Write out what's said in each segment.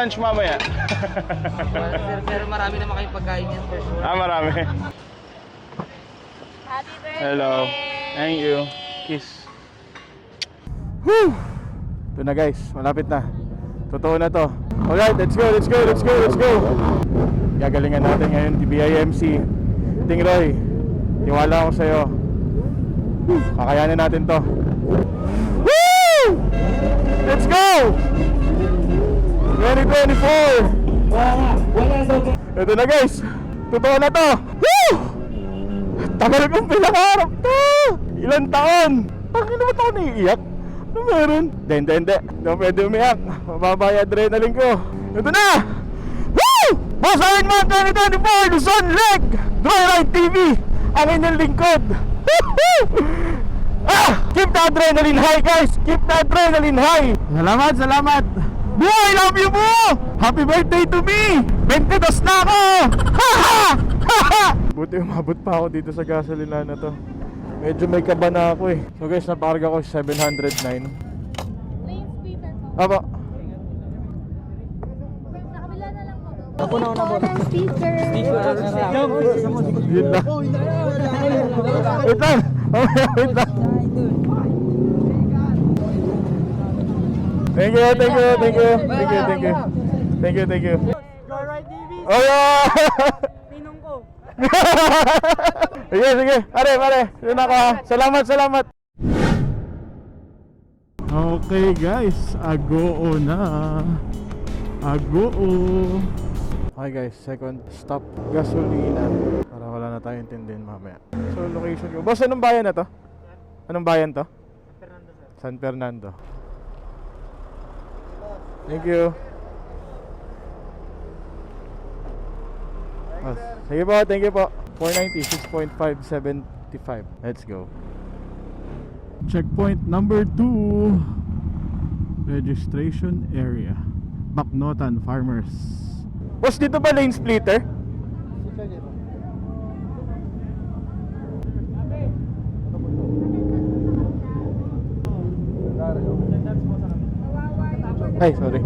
lunch mamaya? Sir, pero marami naman kayong pagkain yan for sure. ah, marami. Happy birthday! Hello. Thank you. Kiss. Whew! Ito na guys, malapit na. Totoo na to. Alright, let's go, let's go, let's go, let's go. Gagalingan natin ngayon, TBIMC. Ting Roy, tiwala ako sa'yo. Kakayanin natin to. Woo! Let's go! 2024! Ito na guys, totoo na to. Woo! Tagal kong pinangarap to! Ilan taon? Bakit naman ako naiiyak? Ano meron? Hindi, hindi, hindi. Hindi pwede umiyak. Mababa yung adrenaline ko. Ito na! Woo! Boss Ironman 2024 Luzon Leg! Joyride TV! Ang inyong lingkod! Ah! Keep the adrenaline high guys! Keep the adrenaline high! Salamat, salamat! Buo, I love you buo! Happy birthday to me! 22 na ako! Ha ha! Ha ha! Buti umabot pa ako dito sa gasolina na to. Medyo may kaba na ako eh. So guys, naparga ko 709. Lane speaker po. Aba, Sa kabila na lang po. Ako na una po. Speaker. yun lang. Wait lang! Wait lang. Thank you, thank you, thank you, thank you, thank you. Thank you, thank you. Joyride TV, Oh yeah! ninong ko. sige, sige. Pare, pare. Yun ako ha. Salamat, salamat. Okay guys, agoo na. Agoo. Okay guys, second stop gasolina. Para wala na tayong intindihin mamaya. So location ko. Boss, anong bayan na to? Anong bayan to? San Fernando. Thank you. Ah, sige po, thank you po. 490, 6.575. Let's go. Checkpoint number 2. Registration area. Baknotan Farmers. Boss, dito ba lane splitter? Ay, sorry.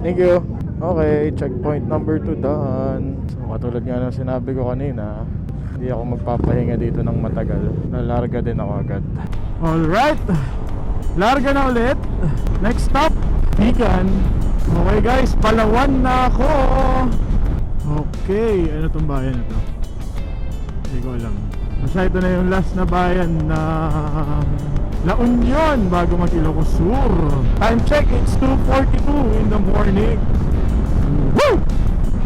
Thank you. Okay, checkpoint number 2 done. So, katulad nga ng sinabi ko kanina, hindi ako magpapahinga dito ng matagal. Nalarga din ako agad. Alright! Larga na ulit. Next stop, Bigan. Okay guys, Palawan na ako. Okay, ano tong bayan na to? Hindi ko alam. Basta ito na yung last na bayan na La Union bago mag Ilocos Sur. Time check, it's 2.42 in the morning. Woo!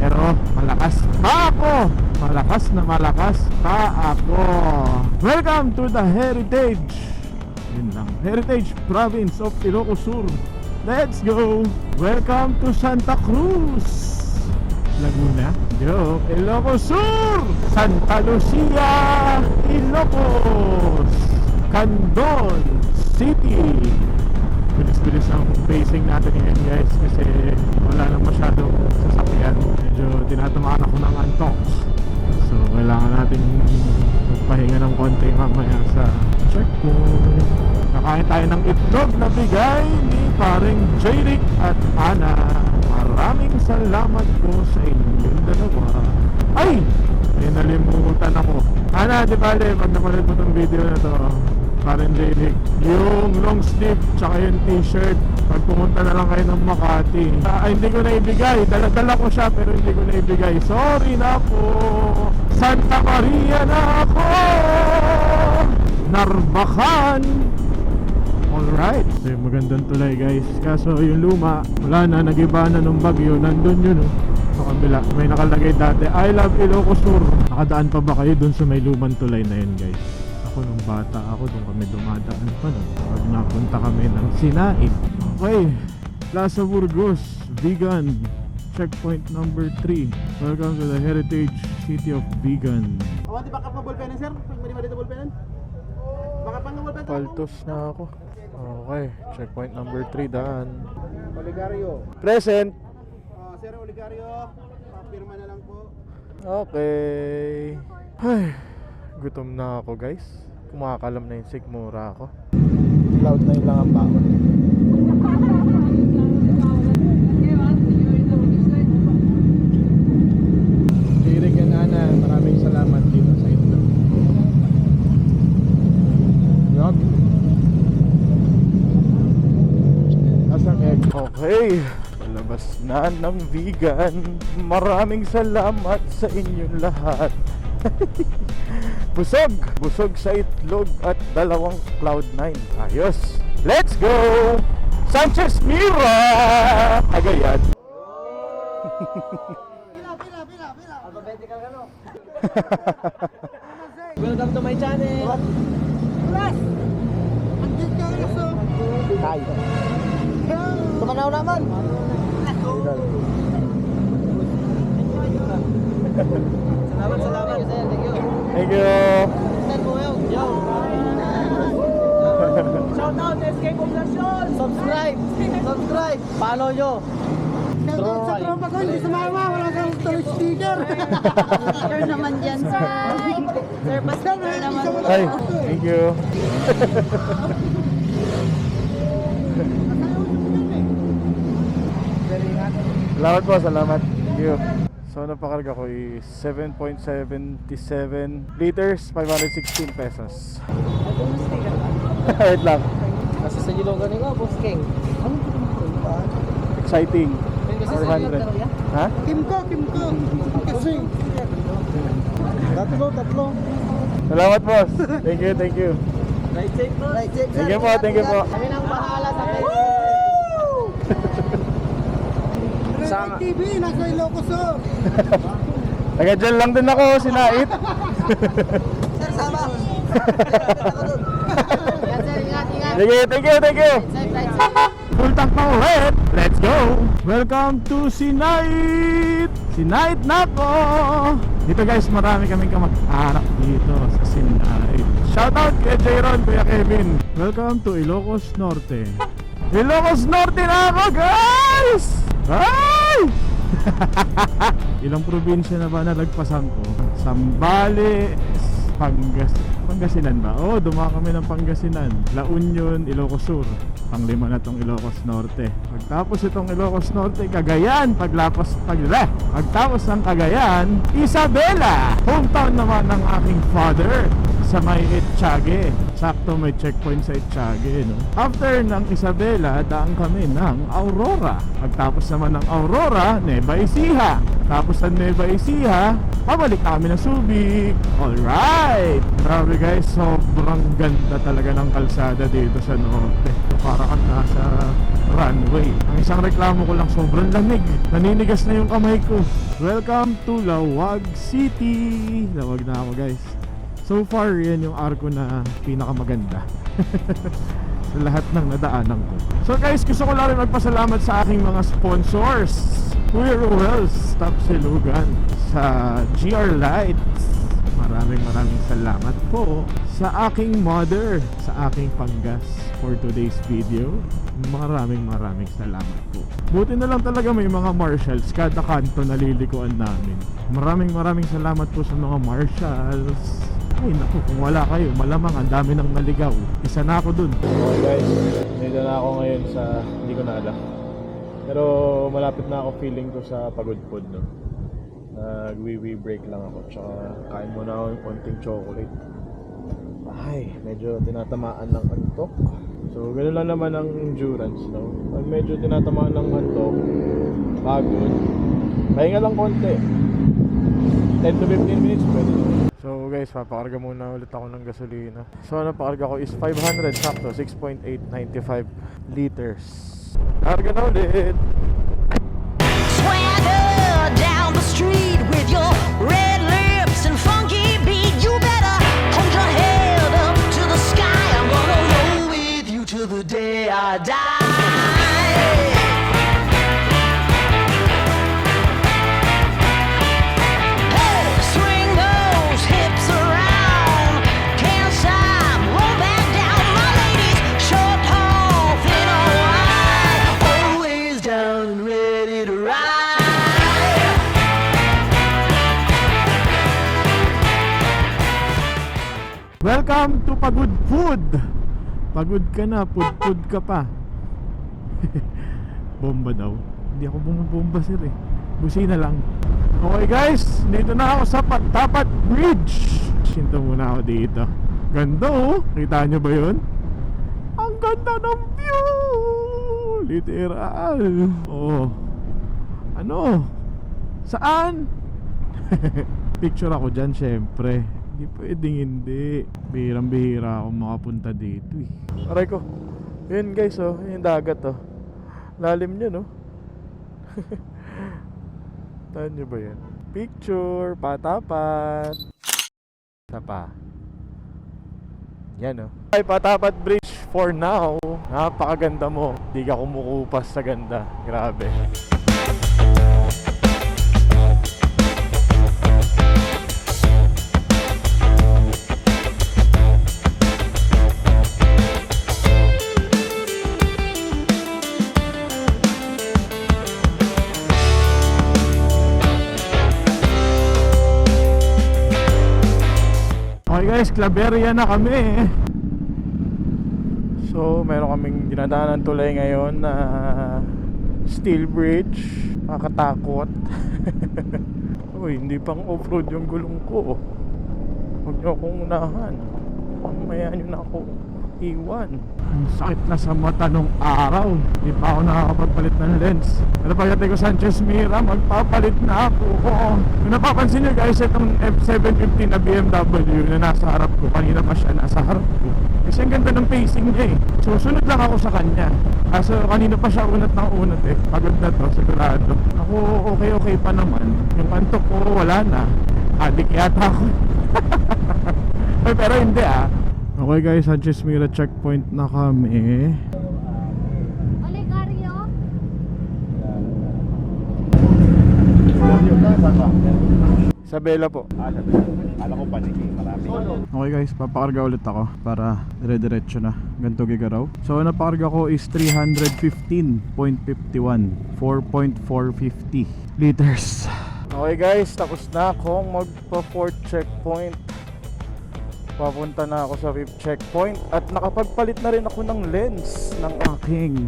Pero malakas pa ako. Malakas na malakas pa ako. Welcome to the Heritage. Yun lang. Heritage Province of Ilocos Sur. Let's go. Welcome to Santa Cruz. Laguna, Joke, Ilocos Sur, Santa Lucia, Ilocos, Candon City. Bilis-bilis ang pacing natin ngayon guys kasi wala na masyadong sasakyan. Medyo tinatamaan ako ng antok. So kailangan natin magpahinga ng konti mamaya sa checkpoint. Nakain tayo ng itlog na bigay ni paring Jeric at Ana. Maraming salamat po sa inyong dalawa. Ay! May nalimutan ako. Ana, di ba pag napanood mo tong video na to, parang Jeric, yung long sleeve tsaka yung t-shirt, pag pumunta na lang kayo ng Makati. Ah, hindi ko na ibigay. Dala-dala ko siya pero hindi ko na ibigay. Sorry na po. Santa Maria na ako. Narbakan. Alright. So yung magandang tulay guys. Kaso yung luma, wala na, nagiba na nung bagyo. Nandun yun oh. Sa kabila. May nakalagay dati, I love Ilocos Sur. Nakadaan pa ba kayo dun sa may lumang tulay na yun guys? Ako nung bata ako, dun kami dumadaan pa nun. Pag napunta kami ng Sinaid. Okay. Plaza Burgos, Vegan. Checkpoint number 3. Welcome to the Heritage City of Vegan. Awan, di baka pa ballpenan, sir? Pag mali dito ballpenan? Baka pa nga ballpen? Paltos na ako. Okay, checkpoint number 3 daan. Oligario. Present. Ah, sir, Oligario. Papirma na lang po. Okay. Ay, gutom na ako guys. Kumakalam na yung sigmura ako. Cloud9 lang ang baon. Dirig and Ana, maraming salamat dito sa ito. Yup. Asang egg. Okay. Palabas na ng vegan. Maraming salamat sa inyong lahat. Busog! Busog sa itlog at dalawang Cloud9. Ayos! Let's go! Sanchez Mira! Agayan. Welcome to my channel. Tay. Tumanaw naman. Salamat, salamat. Thank you. Thank you. Yo. Shout out SK Poblacion. Subscribe. Subscribe. Follow nyo. Shoutout sa tropa ko, hindi sumama, wala kang storage sticker. Sticker naman dyan, sir. Sir, pa sticker naman. Ay, thank you. Salamat po, salamat. Thank you. So, napakarga ko is 7.77 liters, 516 pesos. Wait lang. Kasi sa Jilogan ko, Boss King. Exciting. 400. Ha? Kimko, Kimko. Kasi. Tatlo, tatlo. Salamat, boss. Thank you, thank you. Right safe, boss. Right Thank you po, thank you po. Kami nang bahala sa kayo. Sa TV, nasa Ilocos oh. Taga dyan lang din ako, sinait. Sir, sama. Ingat. Thank you, thank you. Full tank pa ulit. Let's go! Welcome to Sinait! Sinait na po! Dito guys, marami kaming kamag-anak dito sa Sinait. Shoutout kay Jayron, Kuya Kevin. Welcome to Ilocos Norte. Ilocos Norte na ako guys! Ay! Ilang probinsya na ba nalagpasan ko? Sambales, Pangas Pangasinan ba? Oo, oh, dumaan kami ng Pangasinan. La Union, Ilocos Sur. Panglima na tong Ilocos Norte. Pagtapos itong Ilocos Norte, Cagayan. Paglapas, pagla. Pagtapos ng Cagayan, Isabela. Hometown naman ng aking father sa may Etchage. Sakto may checkpoint sa Etchage, no? After ng Isabela, daan kami ng Aurora. Pagtapos naman ng Aurora, Nueva Ecija. Tapos ng Nueva Ecija, pabalik kami ng Subic. Alright! Grabe guys, sobrang ganda talaga ng kalsada dito sa Norte. Para kang nasa runway. Ang isang reklamo ko lang, sobrang lamig. Naninigas na yung kamay ko. Welcome to Lawag City! Lawag na ako guys. So far, yan yung arko na pinakamaganda. sa lahat ng nadaanan ko. So guys, gusto ko lang rin magpasalamat sa aking mga sponsors. Kuya Ruel, Stop Silugan, sa GR Lights. Maraming maraming salamat po sa aking mother, sa aking panggas for today's video. Maraming maraming salamat po. Buti na lang talaga may mga marshals kada kanto nalilikuan namin. Maraming maraming salamat po sa mga marshals. Ay naku, kung wala kayo, malamang ang dami nang naligaw. Isa na ako dun. Okay guys, dito na ako ngayon sa, hindi ko na alam. Pero malapit na ako feeling ko sa pagod food no. Nag-wee break lang ako, tsaka kain muna ako ng konting chocolate. Ay, medyo tinatamaan ng antok. So, gano'n lang naman ang endurance, no? Pag medyo tinatamaan ng antok, pagod, pahinga lang konti. 10 to 15 minutes pwede. So guys, papakarga muna ulit ako ng gasolina. So ang napakarga ko is 500 sakto, 6.895 liters. Karga na ulit! Down the street with your red lips and funky beat. You better hold your up to the sky. I'm gonna with you the day I die. To Pagod ka na, pud-pud ka pa. Bomba daw. Hindi ako bumubomba sir eh. Busina lang. Okay guys, dito na ako sa Patapat Bridge. Sinto muna ako dito. Ganda oh. Kita nyo ba yun? Ang ganda ng view! Literal. Oh. Ano? Saan? Picture ako dyan syempre. Hindi pwedeng hindi. Bihirang bihira ako makapunta dito eh. Aray ko. Yun guys oh. Yung dagat oh. Lalim niya no. Tahan nyo ba yan? Picture, patapat. Isa pa. Yan oh. Ay, patapat bridge for now. Napakaganda mo. Di ka kumukupas sa ganda. Grabe. Guys, Claveria na kami. So, meron kaming dinadaanan tulay ngayon na steel bridge. Nakakatakot. Uy, hindi pang off-road yung gulong ko. Huwag niyo akong unahan. Mamaya niyo na ako iwan. Ang sakit na sa mata nung araw. Hindi pa ako nakakapagpalit ng lens. Pero pagdating ko Sanchez Mira, magpapalit na ako. Kung napapansin nyo guys, itong F750 na BMW na nasa harap ko, kanina pa siya nasa harap ko. Kasi ang ganda ng pacing niya eh. Susunod lang ako sa kanya. Kaso kanina pa siya unat ng unat eh. Pagod na to, sigurado. Ako okay-okay pa naman. Yung antok ko wala na. Adik yata ako. Ay, pero hindi ah. Okay guys, Sanchez Mira checkpoint na kami. Oligario? Isabela po. Alam ko paniki, marami. Okay guys, papakarga ulit ako para dire-diretso na. Ganto gigaraw. So, napakarga ko is 315.51. 4.450 liters. Okay guys, tapos na akong magpa fourth checkpoint. Papunta na ako sa fifth checkpoint at nakapagpalit na rin ako ng lens ng aking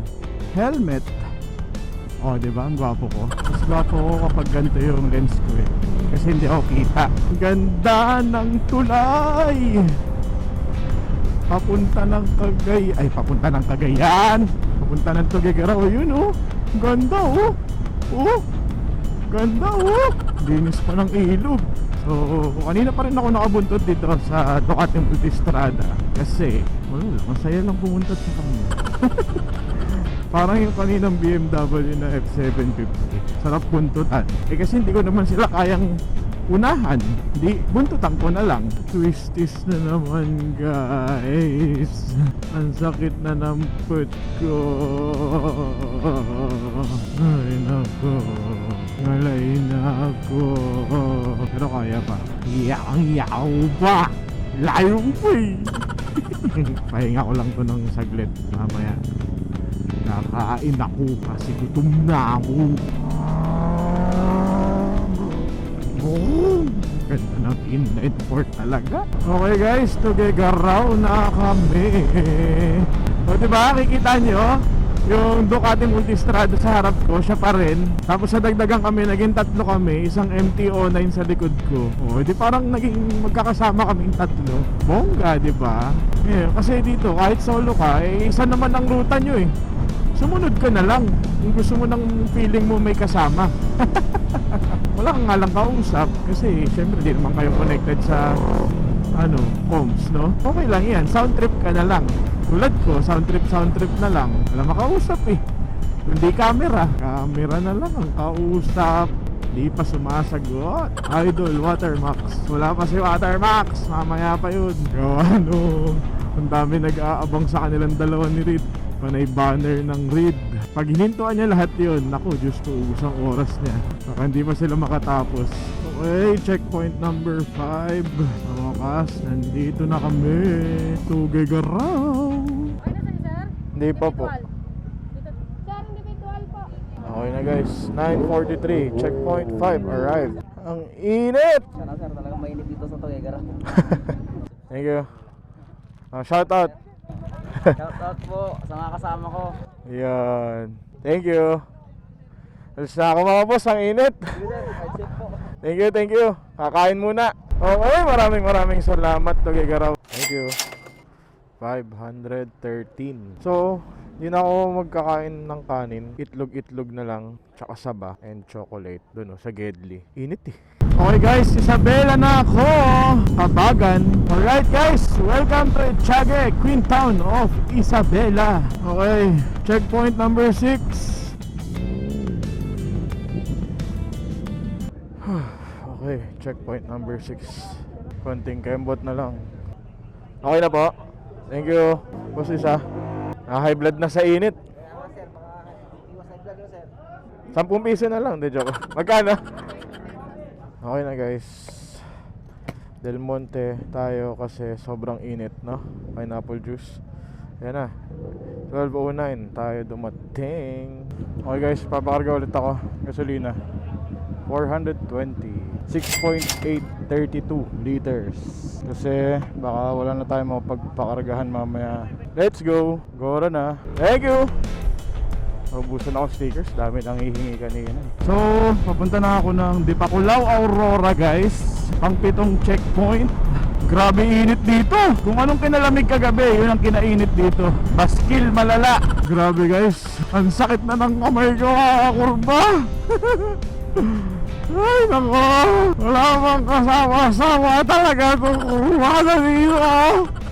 helmet. Oh, di ba? Ang gwapo ko. Mas gwapo ko kapag ganito yung lens ko eh. Kasi hindi ako kita. Ganda ng tulay! Papunta ng Cagay... Ay, papunta ng Cagayan! Papunta ng Tugigaraw. Yun oh! Ganda oh! Oh! Ganda oh! Linis pa ng ilog. So, kanina pa rin ako nakabuntot dito sa Ducati Multistrada. Kasi, wala, masaya lang pumunta sa kanya. Parang yung kaninang BMW na F750. Sarap buntutan. Eh kasi hindi ko naman sila kayang unahan. Di, buntutan ko na lang. Twisties na naman guys. Ang sakit na ng foot ko. Ay nako. Ngalay na ako. Pero kaya pa. Yaw yaw pa. Layo pa eh. Pahinga ko lang to ng saglit. Mamaya. Kakain ako kasi gutom na ako. Oh, ganda ng inlet port talaga. Okay guys, tugigaraw na kami. O diba, kikita nyo? Yung Ducati Multistrada sa harap ko, siya pa rin. Tapos sa dagdagan kami, naging tatlo kami. Isang MT-09 sa likod ko. O, di parang naging magkakasama kaming tatlo. Bongga, di ba? Eh, kasi dito, kahit solo ka, eh, isa naman ang ruta nyo eh sumunod ka na lang kung gusto mo ng feeling mo may kasama wala kang nga lang kausap kasi syempre di naman kayo connected sa ano, comms, no? Okay lang yan, sound trip ka na lang tulad ko, sound trip, sound trip na lang. Wala makausap eh. Hindi camera, camera na lang ang kausap. Di pa sumasagot. Idol, Watermax. Wala pa si Watermax. Mamaya pa yun. Yo, ano? Ang dami nag-aabang sa kanilang dalawa ni Reed. Panay banner ng Reed. Pag hinintuan niya lahat yun Naku, Diyos ko, ubus ang oras niya. Baka hindi pa sila makatapos. Okay, checkpoint number 5 Sa wakas, nandito na kami. Sir? Hindi pa po. Sir, individual po. Okay na guys, 9.43, checkpoint 5 arrived. Ang init! Sana sir, talagang mainit dito sa Tugigaraw. Thank you. Uh, shout out. Shout out po sa mga kasama ko. Yan. Thank you. Alis na ako mga boss, ang init. Thank you, thank you. Kakain muna. Okay, maraming maraming salamat, Tugigaraw. Thank you. 513. So, yun ako magkakain ng kanin. Itlog-itlog na lang, tsaka saba, and chocolate. Doon oh, sa Gedli. Init eh. Okay guys, Isabela na ako. Kabagan. Alright guys, welcome to Echage, Queen Town of Isabela. Okay, checkpoint number 6. okay, checkpoint number 6. Konting kembot na lang. Okay na po. Thank you. Boss isa. Ah, high blood na sa init. 10 piso na lang, de joke. Magkano? Okay na guys. Del Monte tayo kasi sobrang init, no? Pineapple juice. Yan na. 12.09 tayo dumating. Okay guys, papakarga ulit ako. Gasolina. 420. 6.832 liters. Kasi baka wala na tayo mapagpakargahan mamaya. Let's go. Gora na. Thank you. Naubusan ako stickers, dami nang hihingi kanina. So, papunta na ako ng Dipakulaw, Aurora guys. Pang pitong checkpoint. Grabe init dito. Kung anong kinalamig kagabi, yun ang kinainit dito. Baskil malala. Grabe guys. Ang sakit na ng kamay ko, kurba. Ay, nako. Wala bang kasama-sama talaga kung kumana dito.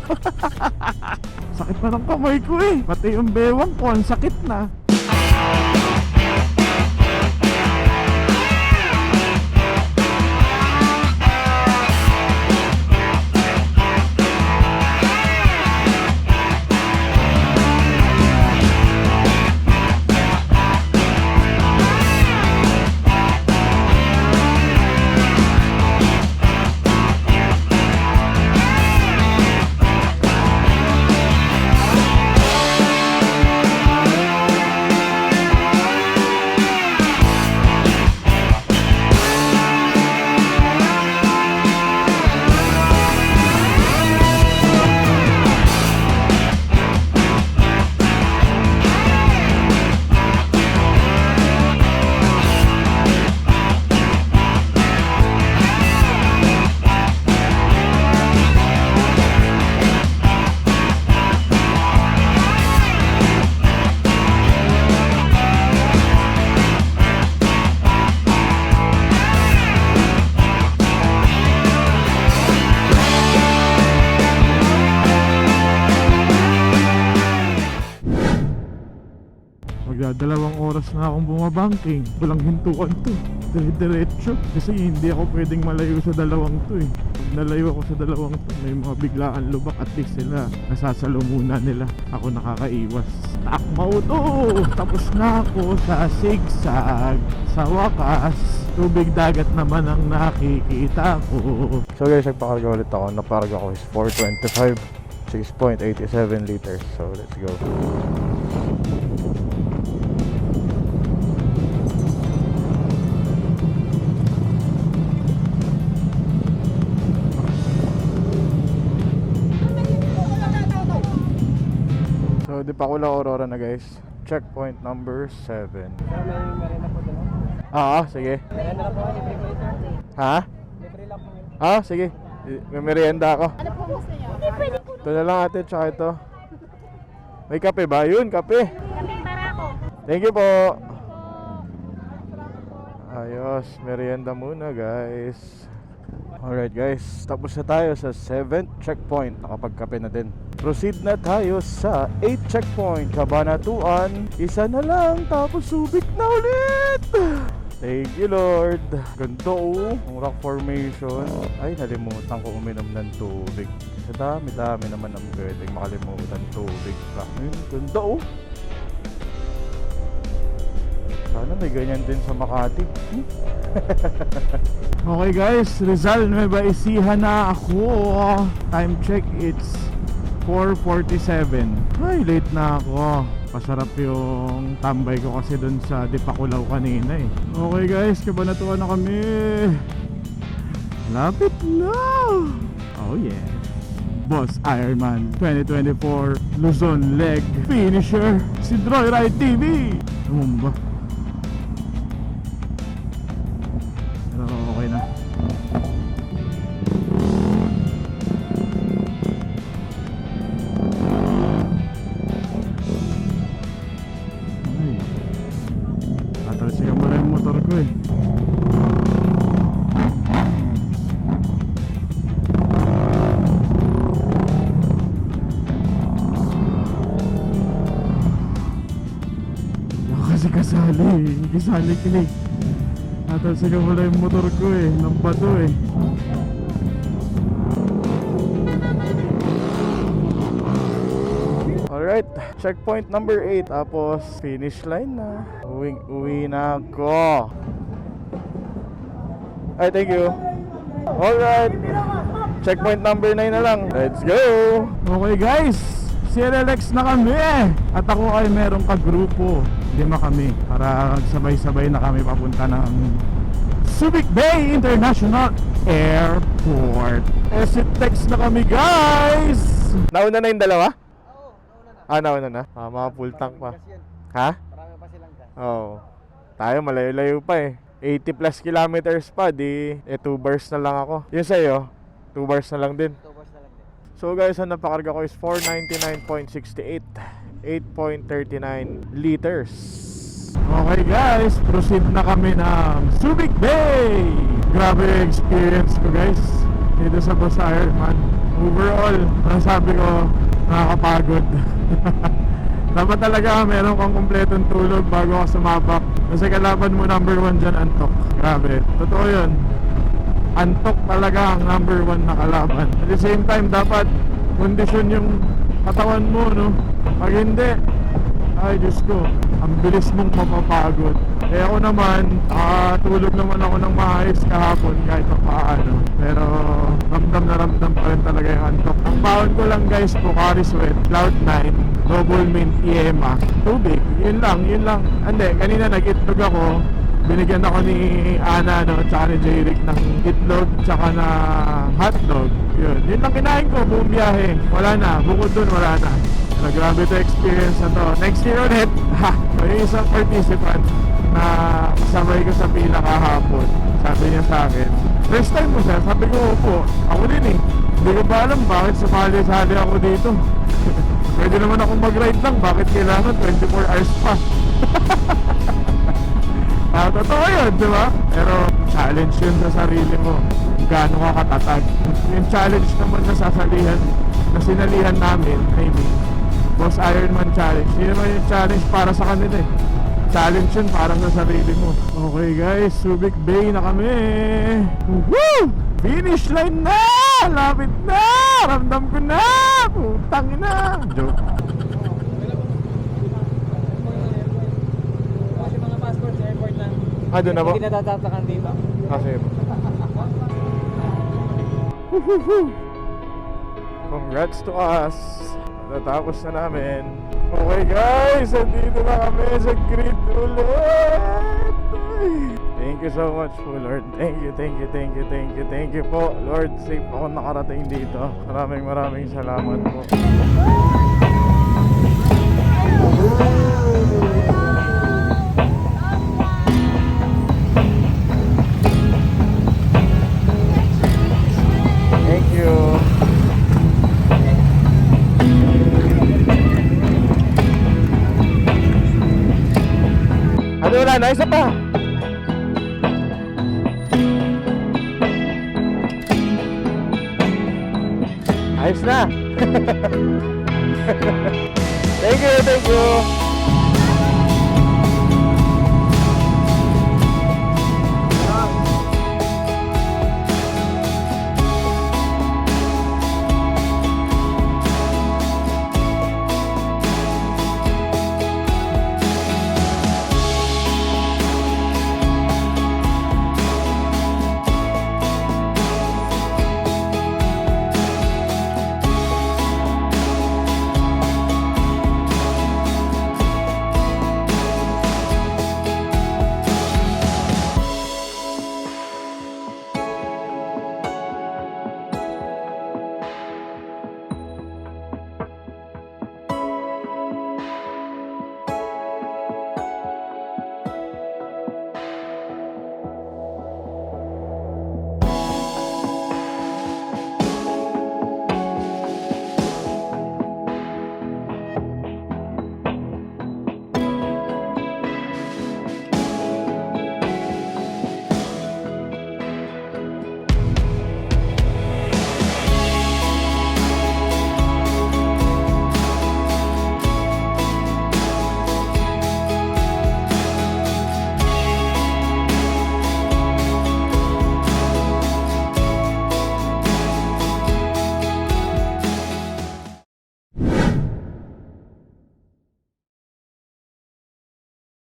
sakit na ng kamay ko eh. Pati yung bewang ko, ang sakit na. Na akong bumabangking. Walang hintuan to. Dire-diretso. Kasi hindi ako pwedeng malayo sa dalawang to eh. Pag nalayo ako sa dalawang to, may mga biglaan lubak at least sila. Nasasalo muna nila. Ako nakakaiwas. Takmaw to! Tapos na ako sa zigzag. Sa wakas, tubig dagat naman ang nakikita ko. So guys, nagpakarga ulit ako. Naparga ko is 425. 6.87 liters. So let's go. So, di pa kula Aurora na guys. Checkpoint number 7. Pero may merenda po doon. Ah, sige. Ha? Ah, sige. May merienda ako. Ano po gusto niyo? Hindi pwede po. Ito na lang ate, tsaka ito. May kape ba? Yun, kape. Kaming para ako. Thank you po. Ayos, merienda muna guys. Alright guys, tapos na tayo sa 7th checkpoint. Nakapagkape na din. Proceed na tayo sa 8th checkpoint. Kabanatuan. Isa na lang, tapos subik na ulit. Thank you Lord. Ganto oh, ang rock formation. Ay, nalimutan ko uminom ng tubig. Sa dami-dami naman ang pwedeng makalimutan tubig pa. Ayun, ganda oh. Sana may ganyan din sa Makati. Hmm? okay guys, Rizal Nueva Ecija na ako. Time check, it's 4.47. Ay, late na ako. Pasarap yung tambay ko kasi dun sa Dipakulaw kanina eh. Okay guys, kabanatuan na kami. Lapit na. Oh yeah. Boss Ironman 2024 Luzon Leg Finisher si Droy Ride TV Ano kasali kinig. Natalsikan na yung motor ko eh, ng bato eh. Alright, checkpoint number 8 Tapos finish line na. Uwi, uwi na ako. Ay, thank you. Alright Checkpoint number 9 na lang. Let's go! Okay guys. CLLX na kami. At ako ay merong kagrupo Lima kami Para sabay-sabay na kami papunta ng Subic Bay International Airport Esitex na kami guys Nauna na yung dalawa? Ah, nauna na? Ah, mga full tank pa. Ha? Marami pa silang gas. Oo. Tayo, malayo-layo pa eh. 80 plus kilometers pa, di eh 2 bars na lang ako. Yung sa'yo, 2 bars na lang din. Tubos na lang din. So guys, ang napakarga ko is 499.68 8.39 liters. Okay guys, proceed na kami ng Subic Bay. Grabe experience ko guys. Dito sa Boss Ironman Overall, masasabi ko Nakakapagod. Dapat talaga meron kang kumpletong tulog bago ka sumabak. Kasi kalaban mo number one dyan, antok. Grabe, totoo yun. Antok talaga ang number one na kalaban. At the same time, dapat kondisyon yung katawan mo, no? Pag hindi, ay Diyos ko, ang bilis mong mapapagod. Eh ako naman, ah, tulog naman ako ng maayos kahapon kahit pa paano. Pero ramdam na ramdam pa rin talaga yung antok. Ang baon ko lang guys, Pocari Sweat, Cloud9, Double Mint Yema, tubig. Yun lang, yun lang. Hindi, kanina nag-itlog ako, binigyan ako ni Ana no, tsaka ni Jeric ng itlog tsaka na hotdog. Yun. Yun lang kinain ko buong biyahe. Wala na. Bukod dun, wala na. So, grabe to experience na to. Next year ulit, ha, may isang participant na kasabay ko sa pila kahapon. Sabi niya sa akin, first time mo siya? Sabi ko, opo. Ako din eh. Hindi ko ba alam bakit sumali-sali ako dito. Pwede naman ako mag-ride lang. Bakit kailangan 24 hours pa? Ah, totoo yun, di ba? Pero challenge yun sa sarili mo. Gaano ka katatag. Yung challenge naman na sasalihan, na sinalihan namin, I mean, Boss Ironman Challenge. Yun naman yung challenge para sa kanila eh. Challenge yun para sa sarili mo. Okay guys, Subic Bay na kami. Woo! Finish line na! Lapit na! Ramdam ko na! Putang ina! Joke. Ah, doon na po? Hindi natatakan dito. Kasi Congrats to us Natapos na namin. Okay guys, andito na kami sa grid ulit. Thank you so much po Lord. Thank you, thank you, thank you, thank you, thank you po. Lord, safe ako nakarating dito. Maraming maraming salamat po na? Isa pa! Ayos na! thank you, thank you!